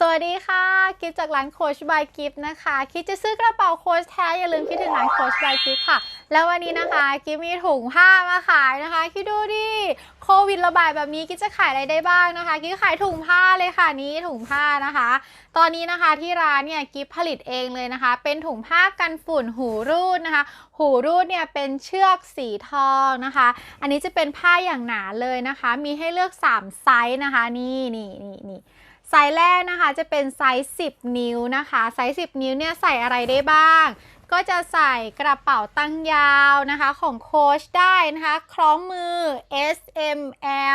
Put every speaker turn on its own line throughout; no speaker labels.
สวัสดีค่ะ กิฟจากร้านโคชบายกิฟนะคะ คิดจะซื้อกระเป๋าโคชแท้ อย่าลืมคิดถึงร้านโคชบายกิฟค่ะ แล้ววันนี้นะคะ กิฟมีถุงผ้ามาขายนะคะ คิดดูดิโควิดระบาดแบบนี้กิฟจะขายอะไรได้บ้างนะคะ กิฟขายถุงผ้าเลยค่ะนี้ถุงผ้านะคะ ตอนนี้นะคะที่ร้านเนี่ยกิฟผลิตเองเลยนะคะ เป็นถุงผ้ากันฝุ่นหูรูดนะคะ หูรูดเนี่ยเป็นเชือกสีทองนะคะ อันนี้จะเป็นผ้าอย่างหนาเลยนะคะ มีให้เลือก 3 ไซส์นะคะ นี่นี่นี่นี่ ไซส์แรกนะคะจะเป็นไซส์ 10 นิ้วนะคะ ไซส์ 10 นิ้วเนี่ยใส่อะไรได้บ้าง ก็จะใส่กระเป๋าตั้งยาวนะคะของโค้ชได้นะคะ คล้องมือ S M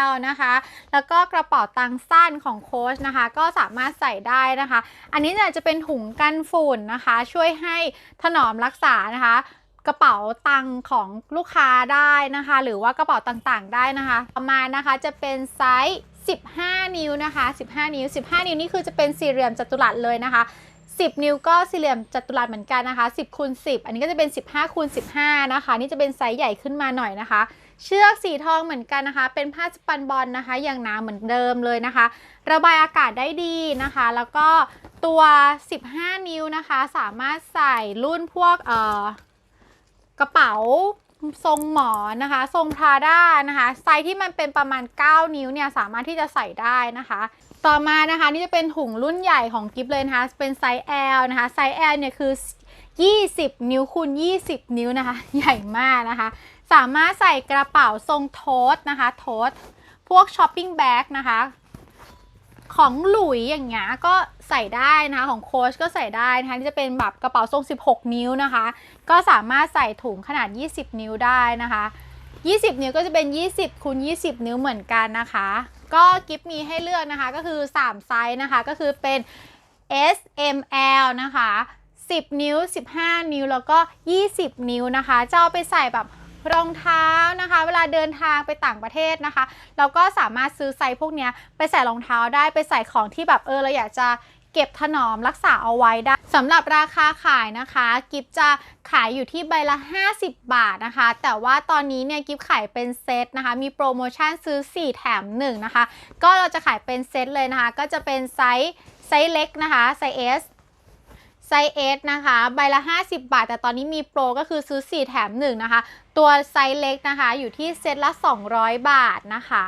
L นะคะ แล้วก็กระเป๋าตังสั้นของโค้ชนะคะ ก็สามารถใส่ได้นะคะ อันนี้เนี่ยจะเป็นถุงกันฝุ่นนะคะ ช่วยให้ถนอมรักษานะคะกระเป๋าตังของลูกค้าได้นะคะ หรือว่ากระเป๋าต่างๆได้นะคะต่อมานะคะจะเป็นไซส์15 นิ้วนะคะ 15 นิ้ว 15 นิ้วนี่คือจะเป็นสี่เหลี่ยมจัตุรัสเลยนะคะ 10 นิ้วก็สี่เหลี่ยมจัตุรัสเหมือนกันนะคะ 10คูณ10 อันนี้ก็จะเป็น 15คูณ15 นะคะ นี่จะเป็นไซส์ใหญ่ขึ้นมาหน่อยนะคะ เชือกสีทองเหมือนกันนะคะ เป็นผ้าสปันบอลนะคะ อย่างหนาเหมือนเดิมเลยนะคะ ระบายอากาศได้ดีนะคะ แล้วก็ตัว 15 นิ้วนะคะ สามารถใส่รุ่นพวกเอ่อกระเป๋า ทรงหมอนนะคะ ทรงพราด้านะคะ ไซส์ที่มันเป็นประมาณ 9 นิ้วเนี่ยสามารถที่จะใส่ได้นะคะ ต่อมานะคะนี่จะเป็นถุงรุ่นใหญ่ของกิฟเลยนะคะ เป็นไซส์ L นะคะ ไซส์ L เนี่ยคือ 20 นิ้วคูณ 20 นิ้วนะคะ ใหญ่มากนะคะ สามารถใส่กระเป๋าทรงโทสนะคะ โทสพวกช้อปปิ้งแบ็กนะคะ ของหลุยอย่างเงี้ยก็ใส่ได้นะคะของโค้ชก็ใส่ได้นะคะนี่จะเป็นแบบกระเป๋าทรง 16 นิ้วนะคะ ก็สามารถใส่ถุงขนาด 20 นิ้วได้นะคะ 20 นิ้วก็จะเป็น 20คูณ20 นิ้วเหมือนกันนะคะ ก็กิฟมีให้เลือกนะคะก็คือ 3 ไซส์นะคะก็คือเป็น S M L นะคะ 10 นิ้ว 15 นิ้วแล้วก็ 20 นิ้วนะคะจะเอาไปใส่แบบ รองเท้านะคะ เวลาเดินทางไปต่างประเทศนะคะ เราก็สามารถซื้อไซส์พวกนี้ไปใส่รองเท้าได้ไปใส่ของที่แบบเออเราอยากจะเก็บถนอมรักษาเอาไว้ได้สำหรับราคาขายนะคะ กิฟจะขายอยู่ที่ใบละ 50 บาทนะคะ แต่ว่าตอนนี้เนี่ยกิฟขายเป็นเซตนะคะ มีโปรโมชั่นซื้อ 4 แถม 1 นะคะ ก็เราจะขายเป็นเซตเลยนะคะ ก็จะเป็นไซส์ไซส์เล็กนะคะไซส์ S ไซส์ S นะคะ ใบละ 50 บาท แต่ตอนนี้มีโปรก็คือซื้อ 4 แถม 1 นะคะ ตัวไซส์เล็กนะคะ อยู่ที่เซตละ 200 บาทนะคะ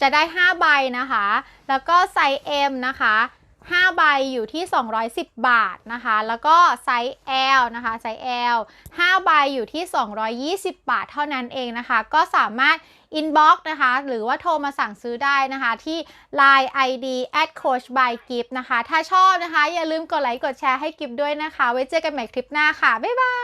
จะได้ 5 ใบนะคะ แล้วก็ไซส์ M นะคะ 5 ใบอยู่ที่ 210 บาทนะคะ แล้วก็ไซส์ L นะคะไซส์ L 5 ใบอยู่ที่ 220 บาทเท่านั้นเองนะคะ ก็สามารถ inbox นะคะ หรือว่าโทรมาสั่งซื้อได้นะคะ ที่ line id at coach by gift นะคะ ถ้าชอบนะคะ อย่าลืมกดไลค์กดแชร์ให้กิฟด้วยนะคะ ไว้เจอกันใหม่คลิปหน้าค่ะ บ๊ายบาย